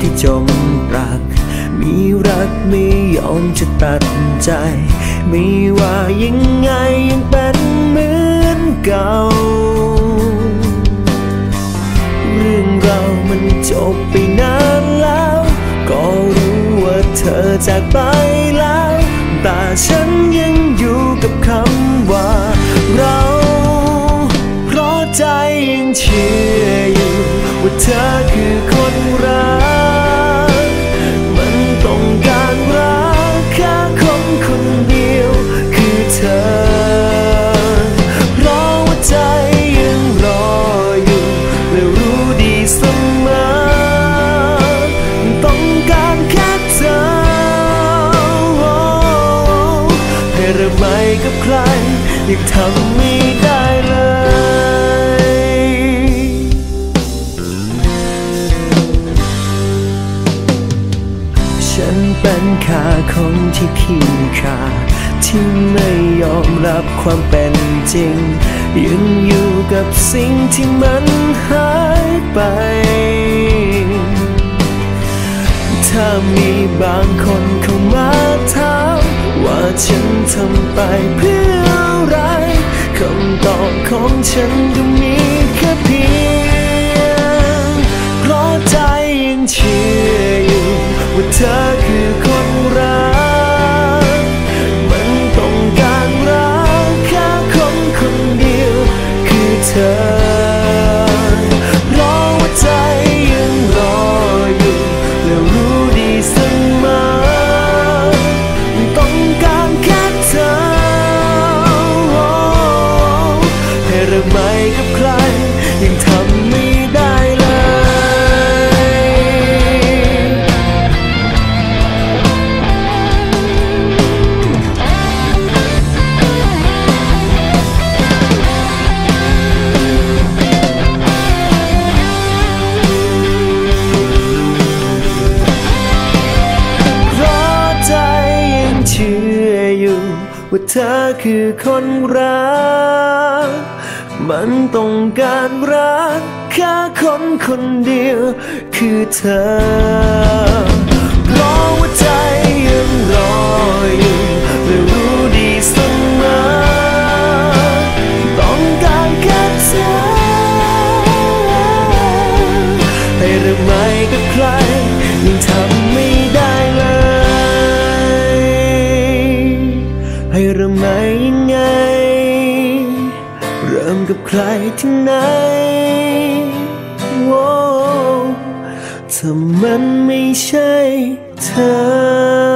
ที่จมปรัก มีรักไม่ยอมจะตัดใจ ไม่ว่ายังไงยังเป็นเหมือนเก่า เรื่องเรามันจบไปนานแล้ว ก็รู้ว่าเธอจากไปแล้ว แต่ฉันยังอยู่กับคำว่าเราเพราะใจยังเชื่ออยู่ว่าเธอคือคนรัก กับใคร ยังทำไม่ได้เลยฉันเป็นแค่คนที่ขี้ขาที่ไม่ยอมรับความเป็นจริง ยังอยู่กับสิ่งที่มันหายไป ถ้ามีบาง ฉันทำไปเพื่ออะไรคำตอบของฉันก็มีแค่เพียง เริ่มใหม่กับใคร ยังทำไม่ได้เลย เพราะใจยังเชื่ออยู่ ว่าเธอคือคนรัก มันต้องการรักแค่คนคนเดียวคือเธอเพราะว่าใจยังรออยู่และรู้ดีเสมอต้องการแค่เธอให้เริ่มใหม่กับใครยังทำไม่ได้เลย ให้เริ่มใหม่ยังไงเริ่ม กับใครที่ไหนโอ้ถ้ามันไม่ใช่เธอ